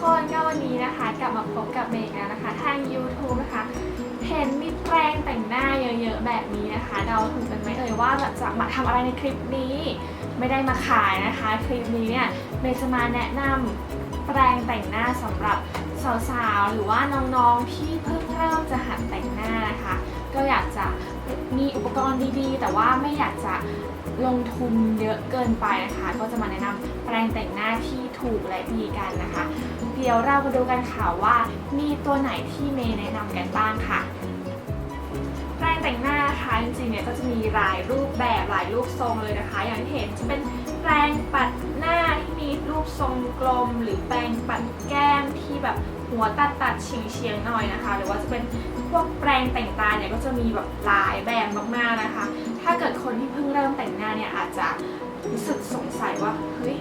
คนก็วันนี้นะคะ กลับมาพบกับเมย์แล้วนะคะ ทาง YouTube นะคะเห็นมีแปรงแต่งหน้าเยอะๆแบบนี้นะคะเดาถูกกันไหมเอ่ยว่าจะมาทำอะไรในคลิปนี้ ไม่ได้มาขายนะคะ คลิปนี้เนี่ยเมย์จะมาแนะนำแปรงแต่งหน้าสำหรับสาวๆหรือว่าน้องๆที่เพิ่งเริ่มจะหัดแต่งหน้านะคะ ก็อยากจะ มีอุปกรณ์ดีๆ แต่ว่าไม่อยากจะลงทุนเยอะเกินไปนะคะ ก็จะมาแนะนำแปรงแต่งหน้าที่ถูกและดีกันนะคะ เดี๋ยวเรามาดูกันค่ะว่ามีตัวไหนที่เมย์แนะนำกันบ้างค่ะแปรงแต่งหน้านะคะจริงๆเนี่ยก็จะมีหลายรูปแบบหลายรูปทรงเลยนะคะ อย่างที่เห็นจะเป็นแปรงปัดหน้าที่มีรูปทรงกลม หรือแปรงปัดแก้มที่แบบหัวตัดตัดเฉียงเฉียงๆหน่อยนะคะ หรือว่าจะเป็น พวกแปรงแต่งตาเนี่ยก็จะมีแบบหลายแบบมากๆนะคะ ถ้าเกิดคนที่เพิ่งเริ่มแต่งหน้าเนี่ยอาจจะรู้สึกสงสัยว่าเฮ้ย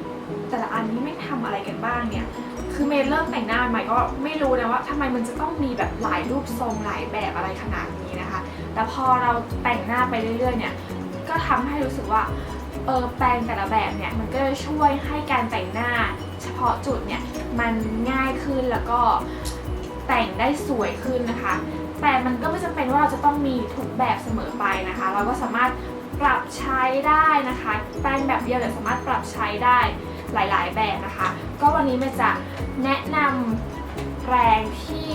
แต่ละอันนี้ไม่ทำอะไรกันบ้างเนี่ย คือเมย์เริ่มแต่งหน้าใหม่ก็ไม่รู้นะว่าทำไมมันจะต้องมีแบบหลายรูปทรงหลายแบบอะไรขนาดนี้นะคะ แต่พอเราแต่งหน้าไปเรื่อยๆเนี่ย ก็ทำให้รู้สึกว่าเออแปรงแต่ละแบบเนี่ยมันก็จะช่วยให้การแต่งหน้า เฉพาะจุดเนี่ยมันง่ายขึ้นแล้วก็แต่งได้สวยขึ้นนะคะ แต่มันก็ไม่จำเป็นว่าเราจะต้องมีทุกแบบเสมอไปนะคะ เราก็สามารถปรับใช้ได้นะคะแปรงแบบเดียวแต่สามารถปรับใช้ได้หลาย ๆ แบบนะคะ ก็วันนี้มันจะแนะนำแปรงที่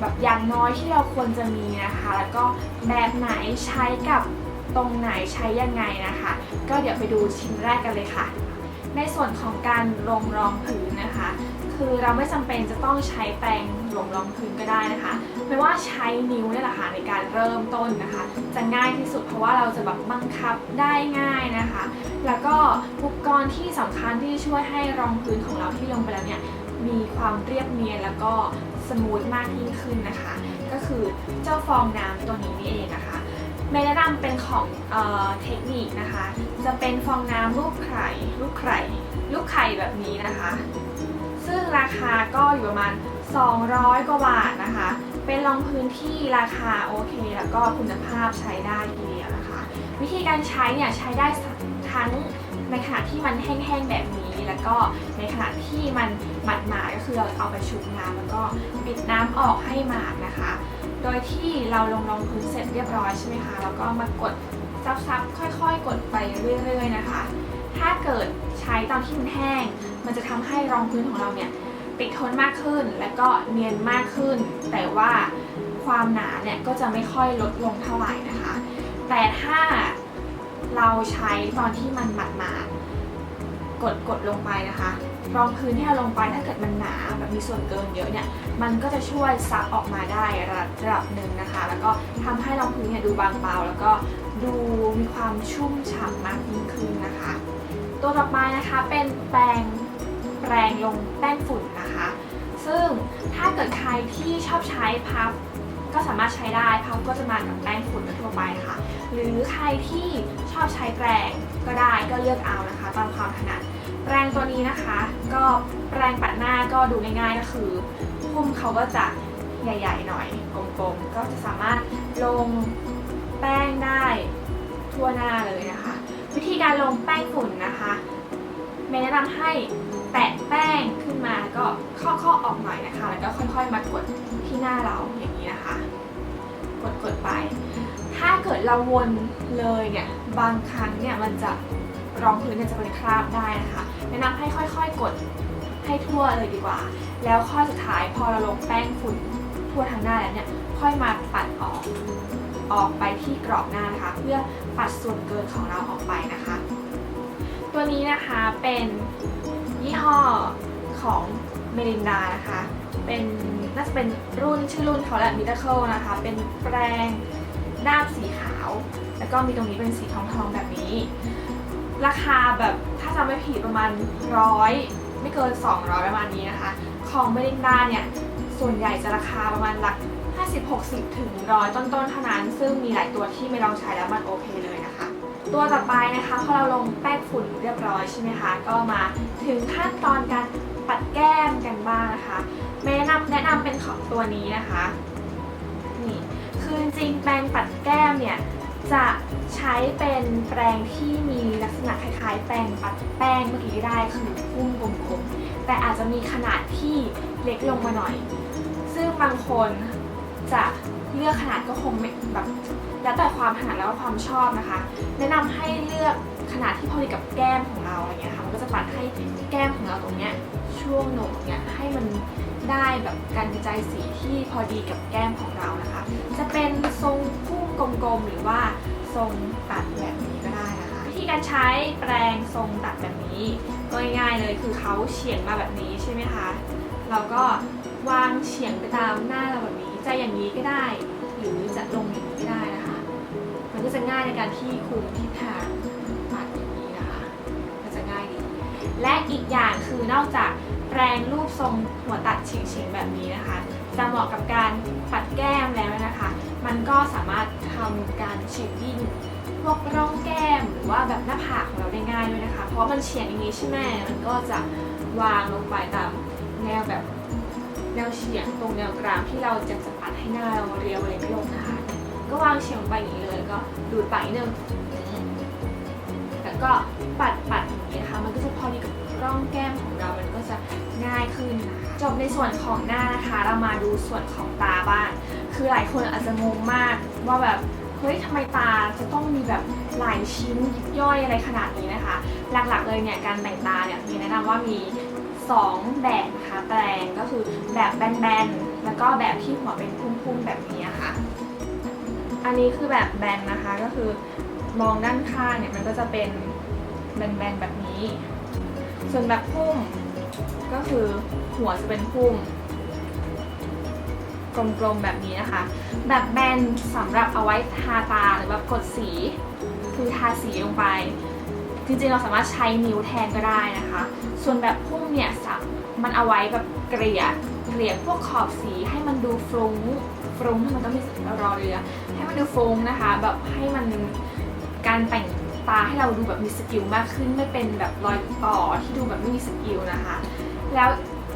แบบอย่างน้อยที่เราควรจะมีนะคะ แล้วก็แบบไหนใช้กับตรงไหนใช้ยังไงนะคะ ก็เดี๋ยวไปดูชิ้นแรกกันเลยค่ะ ในส่วนของการลงรองพื้นนะคะ คือเราไม่จำเป็นจะต้องใช้แปรงหลงรองพื้นก็ได้นะคะ ไม่ว่าใช้นิ้วนี่แหละค่ะในการเริ่มต้นนะคะ จะง่ายที่สุดเพราะว่าเราจะแบบบังคับได้ง่ายนะคะ แล้วก็อุปกรณ์ที่สำคัญที่ช่วยให้รองพื้นของเราที่ลงไปแล้วเนี่ยมีความเรียบเนียนแล้วก็สมูทมากยิ่งขึ้นนะคะ ก็คือเจ้าฟองน้ำตัวนี้นี่เองนะคะเมย์แนะนำเป็นของเออเทคนิคนะคะ จะเป็นฟองน้ำรูปไข่รูปไข่รูปไข่แบบนี้นะคะ ซึ่งราคาก็อยู่ประมาณ 200 กว่าบาทนะคะ เป็นรองพื้นที่ราคาโอเค แล้วก็คุณภาพใช้ได้ทีเดียวนะคะ วิธีการใช้เนี่ยใช้ได้ทั้งในขณะที่มันแห้งๆแบบนี้ แล้วก็ในขณะที่มันหมาดๆก็คือเราเอาไปชุบน้ำแล้วก็ปิดน้ำออกให้หมาดนะคะ โดยที่เราลงรองพื้นเสร็จเรียบร้อยใช่ไหมคะแล้วก็มากดซับๆค่อย ๆ กดไปเรื่อย ๆ นะคะ ถ้าเกิดใช้ตอนที่มันแห้ง มันจะทำให้รองพื้นของเราเนี่ยติดทนมากขึ้นและก็เนียนมากขึ้น แต่ว่าความหนาเนี่ยก็จะไม่ค่อยลดลงเท่าไหร่นะคะ แต่ถ้าเราใช้ตอนที่มันหมาดๆกดกดลงไปนะคะ รองพื้นที่เราลงไปถ้าเกิดมันหนาแบบมีส่วนเกินเยอะเนี่ยมันก็จะช่วยซับออกมาได้ระดับหนึ่งนะคะ แล้วก็ทำให้รองพื้นเนี่ยดูบางเบา แล้วก็ดูมีความชุ่มฉ่ำมากยิ่งขึ้นนะคะ ตัวต่อไปนะคะเป็นแปรงแปรงลงแป้งฝุ่นนะคะ ซึ่งถ้าเกิดใครที่ชอบใช้พับก็สามารถใช้ได้พับก็จะมากับแป้งฝุ่นทั่วไปนะคะหรือใครที่ชอบใช้แปรงก็ได้ก็เลือกเอานะคะ ตามความถนัดแปรงตัวนี้นะคะ ก็แปรงปัดหน้าก็ดูง่ายๆก็คือพุ่มเขาก็จะใหญ่ๆหน่อยกลมๆก็จะสามารถลงแป้งได้ทั่วหน้าเลยนะคะ วิธีการลงแป้งฝุ่นนะคะเมย์แนะนำให้แตะแป้งขึ้นมาแล้วก็ข้อๆออกหน่อยนะคะ แล้วก็ค่อยๆมากดที่หน้าเราอย่างนี้นะคะ กดกดๆไป ถ้าเกิดเราวนเลยเนี่ยบางครั้งเนี่ยมันจะรองพื้นเนี่ยจะเป็นคราบได้นะคะ แนะนำให้ค่อยๆกดให้ทั่วเลยดีกว่า แล้วข้อสุดท้ายพอเราลงแป้งฝุ่นทั่วทั้งหน้าแล้วเนี่ยค่อยมาปัดออกออกไปที่กรอบหน้านะคะ เพื่อ ปัดส่วนเกินของเราออกไปนะคะ ตัวนี้นะคะเป็นยี่ห้อของเมลินดานะคะ เป็นน่าจะเป็นรุ่นชื่อรุ่นเขาแหละมิ r เคิลนะคะ เป็นแปรงด้ามสีขาว แล้วก็มีตรงนี้เป็นสีทองทองๆแบบนี้ ราคาแบบถ้าจำไม่ผิดประมาณร้อยไม่เกิน 200 ประมาณนี้นะคะ ของเมลินดาเนี่ย ส่วนใหญ่จะราคาประมาณหลัก 50-60 ถึงร้อยต้นๆเท่านั้น ซึ่งมีหลายตัวที่ไม่ลองใช้แล้วมันโอเคเลยนะคะ ตัวต่อไปนะคะพอเราลงแป้งฝุ่นเรียบร้อยใช่ไหมคะ ก็มาถึงขั้นตอนการปัดแก้มกันบ้างนะคะแนะนำแนะนำเป็นของตัวนี้นะคะนี่คือจริงแปรงปัดแก้มเนี่ยจะใช้เป็นแปรงที่มีลักษณะคล้ายๆ แปรงปัดแป้งเมื่อกี้ได้คือพุ่มกลมๆแต่อาจจะมีขนาดที่เล็กลงมาหน่อย ซึ่งบางคน จะเลือกขนาดก็คงแบบแล้วแต่ความถนัดแล้วก็ความชอบนะคะ แนะนำให้เลือกขนาดที่พอดีกับแก้มของเราอะไรเงี้ยค่ะมันก็จะปัดให้แก้มของเราตรงเนี้ยช่วงโหนกเนี้ยให้มันได้แบบการกระจายสีที่พอดีกับแก้มของเรานะคะ จะเป็นทรงพุ่งกลมๆหรือว่าทรงตัดแบบนี้ก็ได้นะคะวิธีการใช้แปรงทรงตัดแบบนี้ก็ง่ายๆเลยคือเขาเฉียงมาแบบนี้ใช่ไหมคะเราก็วางเฉียงไปตามหน้าเราแบบนี้ จอย่างนี้ก็ได้ หรือจะลงอย่างนี้ก็ได้นะคะ มันก็จะง่ายในการที่คุมทิศทางปัดอย่างนี้นะคะก็จะง่ายดี และอีกอย่างคือนอกจากแปรงรูปทรงหัวตัดเฉียงๆแบบนี้นะคะ จะเหมาะกับการปัดแก้มแล้วนะคะ มันก็สามารถทำการเชดดิ้งพวกร่องแก้มหรือว่าแบบหน้าผากของเราได้ง่ายด้วยนะคะ เพราะว่ามันเฉียงอย่างนี้ใช่ไหมมันก็จะวางลงไปตามแนวแบบแนวเฉียงตรงแนวกลางที่เราจะจะ ให้หน้าเราเรียวเล็กลงนะคะ ก็วางเฉียงไปอย่างนี้เลยแล้วก็ดูดไปนิดนึงแล้วก็ปัดปัดอย่างนี้นะคะ มันก็จะพอดีกับร่องแก้มของเรา มันก็จะง่ายขึ้นนะจบในส่วนของหน้านะคะ เรามาดูส่วนของตาบ้าง คือหลายคนอาจจะงงมากว่าแบบเฮ้ยทำไมตาจะต้องมีแบบหลายชิ้นยิบย่อยอะไรขนาดนี้นะคะ หลักๆเลยเนี่ยการแต่งตาเนี่ยมีแนะนำว่ามี 2 แบบนะคะแปลงก็คือแบบแบนๆ แล้วก็แบบที่หัวเป็นพุ่มๆแบบนี้ค่ะ อันนี้คือแบบแบนนะคะก็คือมองด้านข้างเนี่ยมันก็จะเป็นแบนๆแบบนี้ ส่วนแบบพุ่มก็คือหัวจะเป็นพุ่มกลมๆแบบนี้นะคะ แบบแบนสำหรับเอาไว้ทาตาหรือแบบกดสี คือทาสีลงไป จริงๆเราสามารถใช้นิ้วแทนก็ได้นะคะ ส่วนแบบพุ่มเนี่ยสับมันเอาไว้แบบเกลี่ย เกลี่ยพวกขอบสีให้มันดูฟรุ้งฟรุ้งมันต้องมีรอเรือให้มันดูฟรุ้งนะคะ แบบให้มันการแต่งตาให้เราดูแบบมีสกิลมากขึ้นไม่เป็นแบบรอยต่อที่ดูแบบไม่มีสกิลนะคะ แล้ว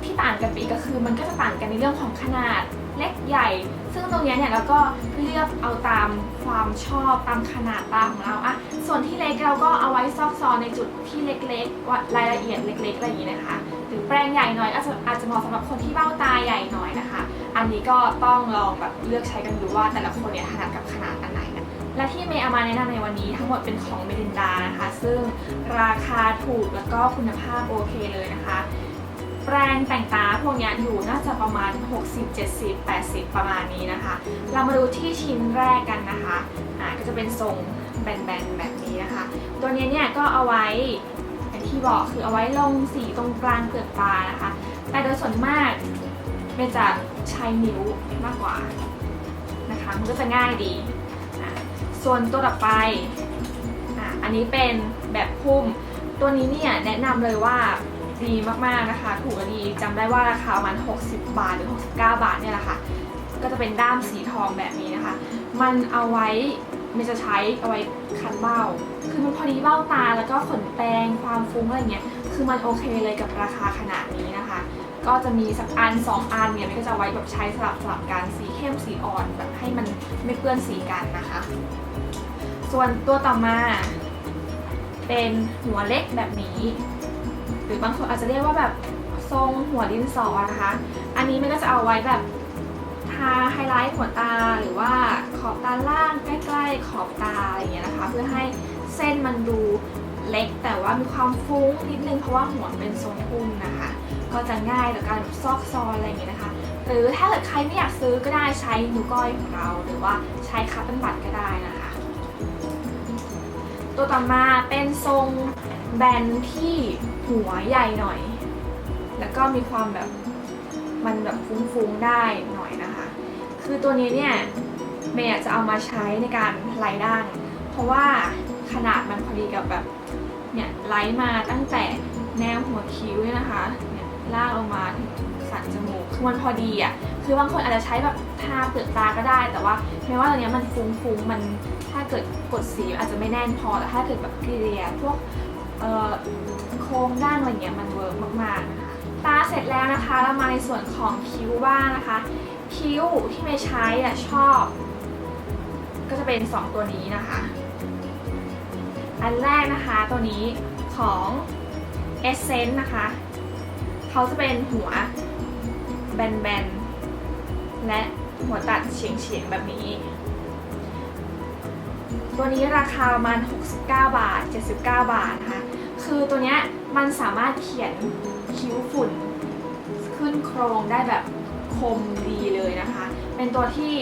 ที่ต่างกันไปอีกก็คือ มันก็จะต่างกันในเรื่องของขนาดเล็กใหญ่ ซึ่งตรงนี้เนี่ยเราก็เลือกเอาตามความชอบตามขนาดตาของเราอะ ส่วนที่เล็กเราก็เอาไว้ซอกซอนในจุดที่เล็กๆว่ารายละเอียดเล็กๆอะไรอย่างนี้นะคะ หรือแปรงใหญ่หน่อยอาจจะอาจจะเหมาะสำหรับคนที่เบ้าตาใหญ่หน่อยนะคะ อันนี้ก็ต้องลองแบบเลือกใช้กันดูว่าแต่ละคนเนี่ยถนัดกับขนาดอันไหนนะและที่เมย์เอามาแนะนำในวันนี้ทั้งหมดเป็นของเมลินดานะคะ ซึ่งราคาถูกแล้วก็คุณภาพโอเคเลยนะคะแปรงแต่งตาพวกนี้อยู่น่าจะประมาณ 60 70 80 ประมาณนี้นะคะ เรามาดูที่ชิ้นแรกกันนะคะ ก็จะเป็นทรงแบนๆแบบนี้นะคะ ตัวนี้เนี่ยก็เอาไว้อย่างที่บอกคือเอาไว้ลงสีตรงกลางเปลือกตานะคะ แต่โดยส่วนมากเป็นจะใช้นิ้วมากกว่านะคะมันก็จะง่ายดีอะส่วนตัวต่อไปอะอันนี้เป็นแบบพุ่ม ตัวนี้เนี่ยแนะนำเลยว่าดีมากๆนะคะ ถูกและดีจำได้ว่าราคาประมาณ 60 บาทหรือ 69 บาทเนี่ยแหละค่ะก็จะเป็นด้ามสีทองแบบนี้นะคะ มันเอาไว้ มันจะใช้เอาไว้คันเบ้า คือมันพอดีเบ้าตาแล้วก็ขนแปรงความฟุ้งอะไรเงี้ย คือมันโอเคเลยกับราคาขนาดนี้นะคะ ก็จะมีสักอันสองอันเนี่ยมันก็จะไว้แบบใช้สลับสลับกันสีเข้มสีอ่อนแบบให้มันไม่เปื้อนสีกันนะคะ ส่วนตัวต่อมา เป็นหัวเล็กแบบนี้ หรือบางคนอาจจะเรียกว่าแบบทรงหัวดินสอนะคะ อันนี้มันก็จะเอาไว้แบบาไฮไลท์ขนตาหรือว่าขอบตาล่างใกล้ ๆ ขอบตาอะไรอย่างเงี้ยนะคะ เพื่อให้เส้นมันดูเล็กแต่ว่ามีความฟุ้งนิดนึงเพราะว่าหัวเป็นทรงพุ่มนะคะ ก็จะง่ายต่อการแบบซอกซอนอะไรอย่างเงี้ยนะคะ หรือถ้าเกิดใครไม่อยากซื้อก็ได้ใช้นิ้วก้อยของเรา หรือว่าใช้คัตเติ้ลบัตก็ได้นะคะ ตัวต่อมาเป็นทรงแบนที่หัวใหญ่หน่อย แล้วก็มีความแบบมันแบบฟุ้งๆได้หน่อย คือตัวนี้เนี่ยเมย์จะเอามาใช้ในการไล่ด่าง เพราะว่าขนาดมันพอดีกับแบบเนี่ยไล่มาตั้งแต่แนวหัวคิ้วเนี่ยนะคะเนี่ยลากลงมาสันจมูกคือมันพอดีอะคือบางคนอาจจะใช้แบบทาเปลือกตาก็ได้ แต่ว่าแม้ว่าตัวนี้มันฟุ้งๆมันถ้าเกิดกดสีอาจจะไม่แน่นพอแต่ถ้าเกิดแบบเกลี่ยพวกเอ่อโครงด้านอะไรเงี้ยมันเวิร์กมากๆนะคะตาเสร็จแล้วนะคะเรามาในส่วนของคิ้วบ้างนะคะ คิ้วที่เมย์ใช้อะชอบ ก็จะเป็น 2 ตัวนี้นะคะ อันแรกนะคะตัวนี้ของ Essence นะคะ เขาจะเป็นหัวแบนๆ และหัวตัดเฉียงๆ แบบนี้ ตัวนี้ราคาประมาณ 69 บาท 79 บาทนะคะ คือตัวเนี้ยมันสามารถเขียนคิ้วฝุ่นขึ้นโครงได้แบบ มดีเลยนะคะ เป็นตัวที่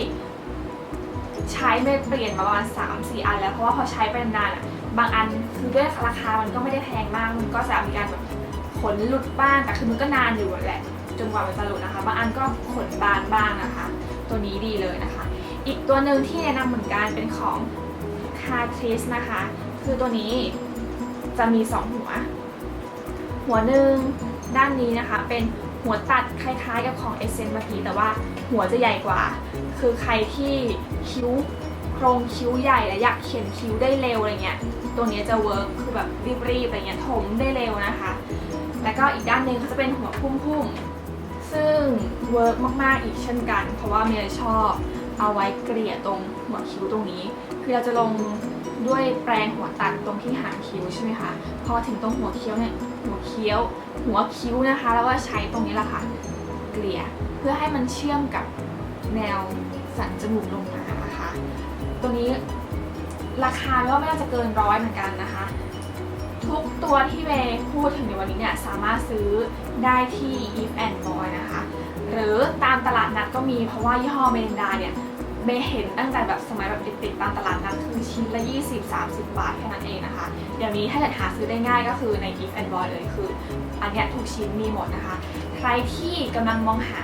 ใช้ไม่เปลี่ยนมาประมาณ 3-4 อันแล้วเพราะว่าพอใช้ไปนานๆอะบางอันคือด้วยราคามันก็ไม่ได้แพงมาก มันก็จะมีการแบบขนหลุดบ้างแต่คือมันก็นานอยู่แหละจนกว่ามันจะหลุดนะคะ บางอันก็ขนบานบ้างนะคะ ตัวนี้ดีเลยนะคะ อีกตัวหนึ่งที่แนะนำเหมือนกันเป็นของ c a t r i s นะคะ คือตัวนี้จะมี 2 หัว หัวหนึ่งด้านนี้นะคะเป็น หัวตัดคล้ายๆกับของ e s s e n เมื่อกี้แต่ว่าหัวจะใหญ่กว่า คือใครที่คิ้วโครงคิ้วใหญ่และอยากเขียนคิ้วได้เร็วอะไรเงี้ย ตัวนี้จะเวิร์กคือแบบรีบๆอะไรเงี้ยถมได้เร็วนะคะ แล้วก็อีกด้านหนึ่งเขาจะเป็นหัวพุ่มๆ ซึ่งเวิร์กมากๆอีกเช่นกัน เพราะว่าเมย์ชอบเอาไว้เกลี่ยตรงหัวคิ้วตรงนี้ คือเราจะลงด้วยแปรงหัวตัดตรงที่หางคิ้วใช่ไหมคะ พอถึงตรงหัวเคี้ยวเนี่ย หัวเคี้ยว หัวคิ้วนะคะ แล้วก็ใช้ตรงนี้แหละค่ะ เกลี่ยเพื่อให้มันเชื่อมกับแนวสันจมูกลงมานะคะ ตัวนี้ราคาก็ไม่น่าจะเกินร้อยเหมือนกันนะคะ ทุกตัวที่เมย์พูดถึงในวันนี้เนี่ยสามารถซื้อได้ที่ If and Boy นะคะ หรือตามตลาดนัดก็มีเพราะว่ายี่ห้อเมนดาเนี่ย เมเห็นตั้งแต่แบบสมัยแบบติดๆตามตลาดนัดคือชิ้นละ 20-30 บาทแค่นั้นเองนะคะ เดี๋ยวนี้ถ้าเกิดหาซื้อได้ง่ายก็คือใน If and Boy เลยคือ อันเนี้ยทุกชิ้นมีหมดนะคะ ใครที่กำลังมองหา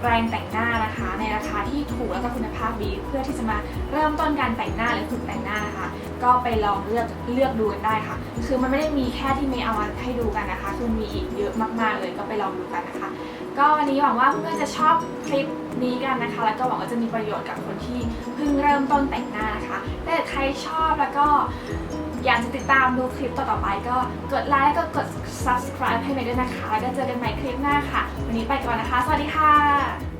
แปรงแต่งหน้านะคะในราคาที่ถูกแล้วก็คุณภาพดีเพื่อที่จะมาเริ่มต้นการแต่งหน้าหรือฝึกแต่งหน้านะคะ ก็ไปลองเลือกเลือกดูกันได้ค่ะ คือมันไม่ได้มีแค่ที่เมย์เอามาให้ดูกันนะคะ คือมีอีกเยอะมากๆเลยก็ไปลองดูกันนะคะ ก็วันนี้หวังว่าเพื่อนๆจะชอบคลิป นี้กันนะคะ แล้วก็หวังว่าจะมีประโยชน์กับคนที่เพิ่งเริ่มต้นแต่งหน้านะคะถ้าใครชอบแล้วก็อยากจะติดตามดูคลิปต่อๆไปก็กดไลค์แล้วก็กด subscribe ให้เมย์ด้วยนะคะ แล้วก็เจอกันใหม่คลิปหน้าค่ะ วันนี้ไปก่อนนะคะ สวัสดีค่ะ